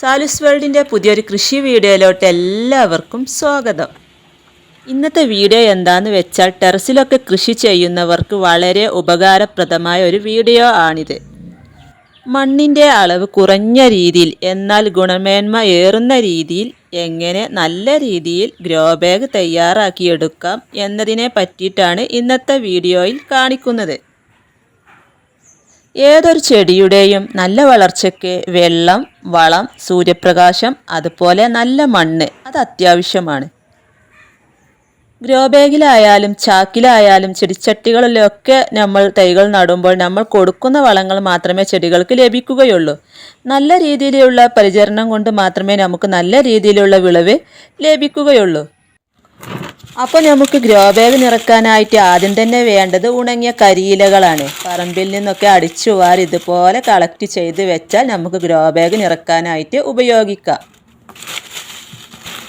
സാലുസ് വേൾഡിന്റെ പുതിയൊരു കൃഷി വീഡിയോയിലോട്ട് എല്ലാവർക്കും സ്വാഗതം. ഇന്നത്തെ വീഡിയോ എന്താന്ന് വെച്ചാൽ ടെറസിലൊക്കെ കൃഷി ചെയ്യുന്നവർക്ക് വളരെ ഉപകാരപ്രദമായ ഒരു വീഡിയോ ആണിത്. മണ്ണിന്റെ അളവ് കുറഞ്ഞ രീതിയിൽ എന്നാൽ ഗുണമേന്മ ഏറുന്ന രീതിയിൽ എങ്ങനെ നല്ല രീതിയിൽ ഗ്രോ ബാഗ് തയ്യാറാക്കിയെടുക്കാം എന്നതിനെ പറ്റിയിട്ടാണ് ഇന്നത്തെ വീഡിയോയിൽ കാണിക്കുന്നത്. ഏതൊരു ചെടിയുടെയും നല്ല വളർച്ചയ്ക്ക് വെള്ളം വളം സൂര്യപ്രകാശം അതുപോലെ നല്ല മണ്ണ് അത് അത്യാവശ്യമാണ്. ഗ്രോ ബാഗിലായാലും ചാക്കിലായാലും ചെടിച്ചട്ടികളിലൊക്കെ നമ്മൾ തൈകൾ നടുമ്പോൾ നമ്മൾ കൊടുക്കുന്ന വളങ്ങൾ മാത്രമേ ചെടികൾക്ക് ലഭിക്കുകയുള്ളൂ. നല്ല രീതിയിലുള്ള പരിചരണം കൊണ്ട് മാത്രമേ നമുക്ക് നല്ല രീതിയിലുള്ള വിളവ് ലഭിക്കുകയുള്ളൂ. അപ്പോൾ നമുക്ക് ഗ്രോ ബാഗ് നിറക്കാനായിട്ട് ആദ്യം തന്നെ വേണ്ടത് ഉണങ്ങിയ കരിയിലകളാണ്. പറമ്പിൽ നിന്നൊക്കെ അടിച്ചു വാരി ഇതുപോലെ കളക്ട് ചെയ്ത് വെച്ചാൽ നമുക്ക് ഗ്രോ ബാഗ് നിറക്കാനായിട്ട് ഉപയോഗിക്കാം.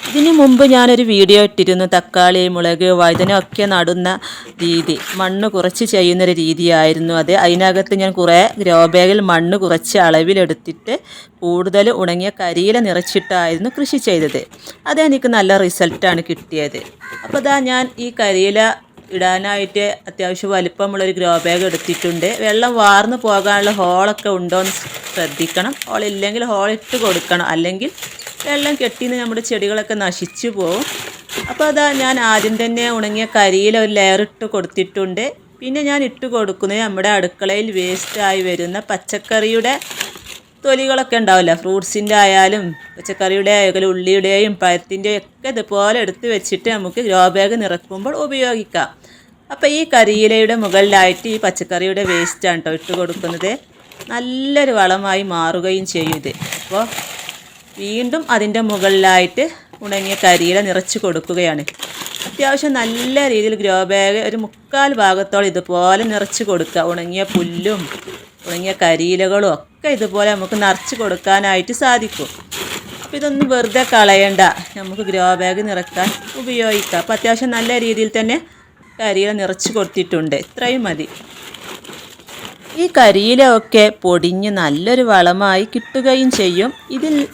ഇതിനു മുമ്പ് ഞാനൊരു വീഡിയോ ഇട്ടിരുന്നു തക്കാളി മുളക് വഴുതന ഒക്കെ നടുന്ന രീതി. മണ്ണ് കുറച്ച് ചെയ്യുന്നൊരു രീതിയായിരുന്നു അത്. അതിനകത്ത് ഞാൻ കുറേ ഗ്രോബാഗിൽ മണ്ണ് കുറച്ച് അളവിലെടുത്തിട്ട് കൂടുതൽ ഉണങ്ങിയ കരിയില നിറച്ചിട്ടായിരുന്നു കൃഷി ചെയ്തത്. അതെനിക്ക് നല്ല റിസൾട്ടാണ് കിട്ടിയത്. അപ്പോൾ ഇതാ ഞാൻ ഈ കരിയില ഇടാനായിട്ട് അത്യാവശ്യം വലിപ്പമുള്ളൊരു ഗ്രോ ബാഗ് എടുത്തിട്ടുണ്ട്. വെള്ളം വാർന്നു പോകാനുള്ള ഹോളൊക്കെ ഉണ്ടോ എന്ന് ശ്രദ്ധിക്കണം. ഹോളില്ലെങ്കിൽ ഹോളിട്ട് കൊടുക്കണം. അല്ലെങ്കിൽ വെള്ളം കെട്ടിന്ന് നമ്മുടെ ചെടികളൊക്കെ നശിച്ചു പോകും അപ്പോൾ അതാ ഞാൻ ആദ്യം തന്നെ ഉണങ്ങിയ കരിയിൽ ഒരു ലെയർ ഇട്ട് കൊടുത്തിട്ടുണ്ട്. പിന്നെ ഞാൻ ഇട്ട് കൊടുക്കുന്നത് നമ്മുടെ അടുക്കളയിൽ വേസ്റ്റായി വരുന്ന പച്ചക്കറിയുടെ തൊലികളൊക്കെ ഉണ്ടാവില്ല? ഫ്രൂട്ട്സിന്റെ ആയാലും പച്ചക്കറിയുടെ ആയാലും ഉള്ളിയുടെയും പഴത്തിന്റെയും ഒക്കെ ഇതുപോലെ എടുത്ത് വെച്ചിട്ട് നമുക്ക് ഗ്രോ ബാഗ് നിറക്കുമ്പോൾ ഉപയോഗിക്കാം. അപ്പോൾ ഈ കരിയിലയുടെ മുകളിലായിട്ട് ഈ പച്ചക്കറിയുടെ വേസ്റ്റാണ് കേട്ടോ ഇട്ട് കൊടുക്കുന്നത്. നല്ലൊരു വളമായി മാറുകയും ചെയ്യും ഇത്. അപ്പോൾ വീണ്ടും അതിന്റെ മുകളിലായിട്ട് ഉണങ്ങിയ കരിയില നിറച്ച് കൊടുക്കുകയാണ്. അത്യാവശ്യം നല്ല രീതിയിൽ ഗ്രോ ബാഗ് ഒരു മുക്കാൽ ഭാഗത്തോളം ഇതുപോലെ നിറച്ച് കൊടുക്കുക. ഉണങ്ങിയ പുല്ലും ഉണങ്ങിയ കരിയിലകളും ഒക്കെ ഇതുപോലെ നമുക്ക് നിറച്ച് കൊടുക്കാനായിട്ട് സാധിക്കും. അപ്പോൾ ഇതൊന്നും വെറുതെ കളയണ്ട. നമുക്ക് ഗ്രോ ബാഗ് നിറക്കാൻ ഉപയോഗിക്കാം. അപ്പോൾ അത്യാവശ്യം നല്ല രീതിയിൽ തന്നെ കരിയില നിറച്ച് കൊടുത്തിട്ടുണ്ട്. ഇത്രയും മതി. ഈ കരിയിലൊക്കെ പൊടിഞ്ഞ് നല്ലൊരു വളമായി കിട്ടുകയും ചെയ്യും. ഇതിൽ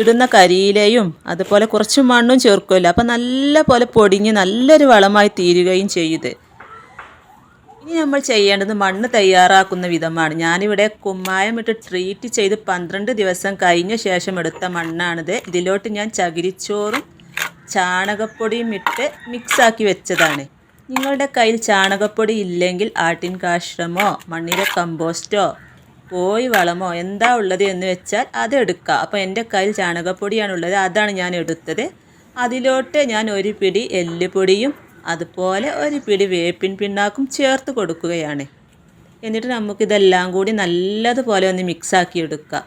ഇടുന്ന കരിയിലയും അതുപോലെ കുറച്ച് മണ്ണും ചേർക്കുമല്ലോ. അപ്പം നല്ല പോലെ പൊടിഞ്ഞ് നല്ലൊരു വളമായി തീരുകയും ചെയ്ത് ഇനി നമ്മൾ ചെയ്യേണ്ടത് മണ്ണ് തയ്യാറാക്കുന്ന വിധമാണ്. ഞാനിവിടെ കുമ്മായം ഇട്ട് ട്രീറ്റ് ചെയ്ത് പന്ത്രണ്ട് ദിവസം കഴിഞ്ഞ ശേഷം എടുത്ത മണ്ണാണിത്. ഇതിലോട്ട് ഞാൻ ചകിരിച്ചോറും ചാണകപ്പൊടിയും ഇട്ട് മിക്സാക്കി വെച്ചതാണ്. നിങ്ങളുടെ കയ്യിൽ ചാണകപ്പൊടി ഇല്ലെങ്കിൽ ആട്ടിൻ കാഷ്ടമോ മണ്ണിര കമ്പോസ്റ്റോ കോഴി വളമോ എന്താ ഉള്ളത് എന്ന് വെച്ചാൽ അത് എടുക്കുക അപ്പോൾ എന്റെ കയ്യിൽ ചാണകപ്പൊടിയാണുള്ളത് അതാണ് ഞാൻ എടുത്തത്. അതിലോട്ട് ഞാൻ ഒരു പിടി എല്ലുപൊടിയും അതുപോലെ ഒരു പിടി വേപ്പിൻ പിണ്ണാക്കും ചേർത്ത് കൊടുക്കുകയാണ്. എന്നിട്ട് നമുക്കിതെല്ലാം കൂടി നല്ലതുപോലെ ഒന്ന് മിക്സാക്കി എടുക്കാം.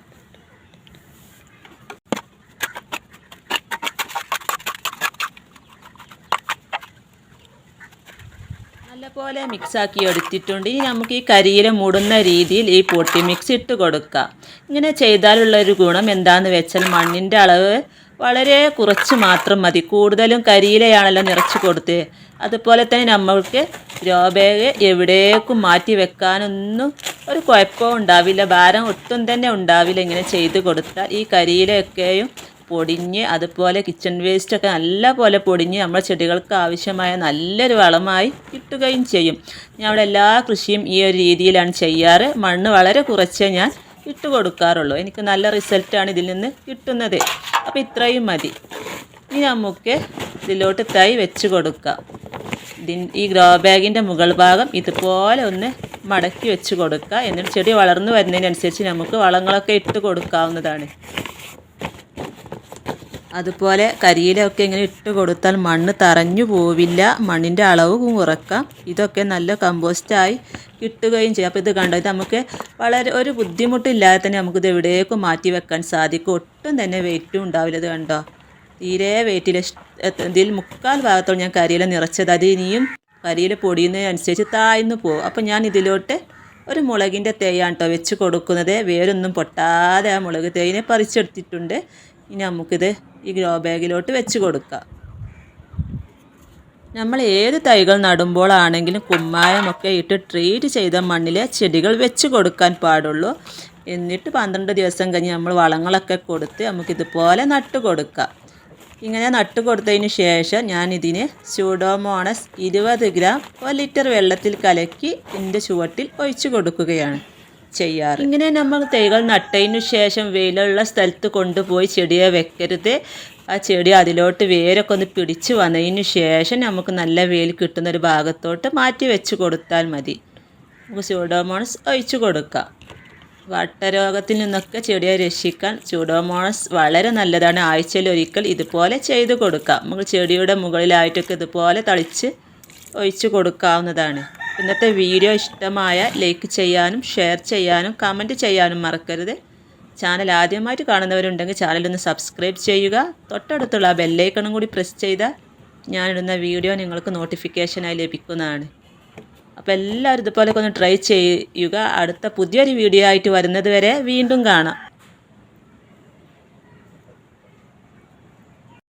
നല്ലപോലെ മിക്സാക്കി എടുത്തിട്ടുണ്ട്. ഇനി നമുക്ക് ഈ കരിയില മൂടുന്ന രീതിയിൽ ഈ പൊട്ടി മിക്സ് ഇട്ട് കൊടുക്കാം. ഇങ്ങനെ ചെയ്താലുള്ള ഒരു ഗുണം എന്താണെന്ന് വെച്ചാൽ മണ്ണിന്റെ അളവ് വളരെ കുറച്ച് മാത്രം മതി. കൂടുതലും കരിയിലയാണല്ലോ നിറച്ച് കൊടുത്ത്. അതുപോലെ തന്നെ നമ്മൾക്ക് രോബേഗ് ബാഗ് എവിടേക്കും മാറ്റി വെക്കാനൊന്നും ഒരു കുഴപ്പവും ഉണ്ടാവില്ല. ഭാരം ഒട്ടും തന്നെ ഉണ്ടാവില്ല ഇങ്ങനെ ചെയ്ത് കൊടുത്താൽ. ഈ കരിയിലയൊക്കെയും പൊടിഞ്ഞ് അതുപോലെ കിച്ചൺ വേസ്റ്റൊക്കെ നല്ല പോലെ പൊടിഞ്ഞ് നമ്മുടെ ചെടികൾക്ക് ആവശ്യമായ നല്ലൊരു വളമായി കിട്ടുകയും ചെയ്യും. ഞാൻ അവിടെ എല്ലാ കൃഷിയും ഈ ഒരു രീതിയിലാണ് ചെയ്യാറ്. മണ്ണ് വളരെ കുറച്ചേ ഞാൻ ഇട്ട് കൊടുക്കാറുള്ളൂ. എനിക്ക് നല്ല റിസൾട്ടാണ് ഇതിൽ നിന്ന് കിട്ടുന്നത്. അപ്പോൾ ഇത്രയും മതി. ഇനി നമുക്ക് ഇതിലോട്ട് തൈ വെച്ച് കൊടുക്കാം. ഇതിൻ ഈ ഗ്രോ ബാഗിന്റെ മുകൾ ഭാഗം ഇതുപോലെ ഒന്ന് മടക്കി വെച്ച് കൊടുക്കുക എന്നിട്ട് ചെടി വളർന്നു വരുന്നതിനനുസരിച്ച് നമുക്ക് വളങ്ങളൊക്കെ ഇട്ട് കൊടുക്കാവുന്നതാണ്. അതുപോലെ കരിയിലൊക്കെ ഇങ്ങനെ ഇട്ട് കൊടുത്താൽ മണ്ണ് തറഞ്ഞു പോവില്ല മണ്ണിന്റെ അളവ് കുറക്കാം. ഇതൊക്കെ നല്ല കമ്പോസ്റ്റായി കിട്ടുകയും ചെയ്യും. അപ്പോൾ ഇത് കണ്ടോ ഇത് നമുക്ക് വളരെ ഒരു ബുദ്ധിമുട്ടില്ലാതെ തന്നെ നമുക്കിത് എവിടേക്കും മാറ്റി വെക്കാൻ സാധിക്കും. ഒട്ടും തന്നെ വെയിറ്റും ഉണ്ടാവില്ല. ഇത് കണ്ടോ തീരെ വെയിറ്റിൽ ഇതിൽ മുക്കാൽ ഭാഗത്തോളം ഞാൻ കരിയില നിറച്ചത്. അത് ഇനിയും കരിയില പൊടിയുന്നതിനനുസരിച്ച് താഴ്ന്നു പോകും. അപ്പോൾ ഞാൻ ഇതിലോട്ട് ഒരു മുളകിന്റെ തേയാണ് കേട്ടോ വെച്ച് കൊടുക്കുന്നത്. വേരൊന്നും പൊട്ടാതെ ആ മുളക് തേയിനെ പറിച്ചെടുത്തിട്ടുണ്ട്. ഇനി നമുക്കിത് ഈ ഗ്രോ ബാഗിലോട്ട് വെച്ച് കൊടുക്കുക. നമ്മൾ ഏത് തൈകൾ നടുമ്പോഴാണെങ്കിലും കുമ്മായമൊക്കെ ഇട്ട് ട്രീറ്റ് ചെയ്ത മണ്ണിലെ ചെടികൾ വെച്ച് കൊടുക്കാൻ പാടുള്ളൂ. എന്നിട്ട് പന്ത്രണ്ട് ദിവസം കഴിഞ്ഞ് നമ്മൾ വളങ്ങളൊക്കെ കൊടുത്ത് നമുക്കിതുപോലെ നട്ട് കൊടുക്കാം ഇങ്ങനെ നട്ട് കൊടുത്തതിന് ശേഷം ഞാൻ ഇതിനെ സ്യൂഡോമോണസ് ഇരുപത് ഗ്രാം ഒരു ലിറ്റർ വെള്ളത്തിൽ കലക്കി എന്റെ ചുവട്ടിൽ ഒഴിച്ചു കൊടുക്കുകയാണ്. ചെയ്യാറ്. ഇങ്ങനെ നമ്മൾ തൈകൾ നട്ടതിനു ശേഷം വെയിലുള്ള സ്ഥലത്ത് കൊണ്ടുപോയി ചെടിയെ വെക്കരുത്. ആ ചെടി അതിലോട്ട് വേരൊക്കെ ഒന്ന് പിടിച്ച് വന്നതിന് ശേഷം നമുക്ക് നല്ല വെയിൽ കിട്ടുന്ന ഒരു ഭാഗത്തോട്ട് മാറ്റി വെച്ച് കൊടുത്താൽ മതി. നമുക്ക് സ്യൂഡോമോണസ് ഒഴിച്ചു കൊടുക്കാം. വട്ടരോഗത്തിൽ നിന്നൊക്കെ ചെടിയെ രക്ഷിക്കാൻ സ്യൂഡോമോണസ് വളരെ നല്ലതാണ്. ആഴ്ചയിൽ ഒരിക്കൽ ഇതുപോലെ ചെയ്ത് കൊടുക്കാം. നമുക്ക് ചെടിയുടെ മുകളിലായിട്ടൊക്കെ ഇതുപോലെ തളിച്ച് ഒഴിച്ചു കൊടുക്കാവുന്നതാണ്. ഇന്നത്തെ വീഡിയോ ഇഷ്ടമായ ലൈക്ക് ചെയ്യാനും ഷെയർ ചെയ്യാനും കമന്റ് ചെയ്യാനും മറക്കരുത്. ചാനൽ ആദ്യമായിട്ട് കാണുന്നവരുണ്ടെങ്കിൽ ചാനലൊന്ന് സബ്സ്ക്രൈബ് ചെയ്യുക. തൊട്ടടുത്തുള്ള ആ ബെല്ലൈക്കണും കൂടി പ്രസ് ചെയ്താൽ ഞാനിടുന്ന വീഡിയോ നിങ്ങൾക്ക് നോട്ടിഫിക്കേഷനായി ലഭിക്കുന്നതാണ്. അപ്പോൾ എല്ലാവരും ഇതുപോലെയൊക്കെ ഒന്ന് ട്രൈ ചെയ്യുക. അടുത്ത പുതിയൊരു വീഡിയോ ആയിട്ട് വരുന്നത് വരെ വീണ്ടും കാണാം.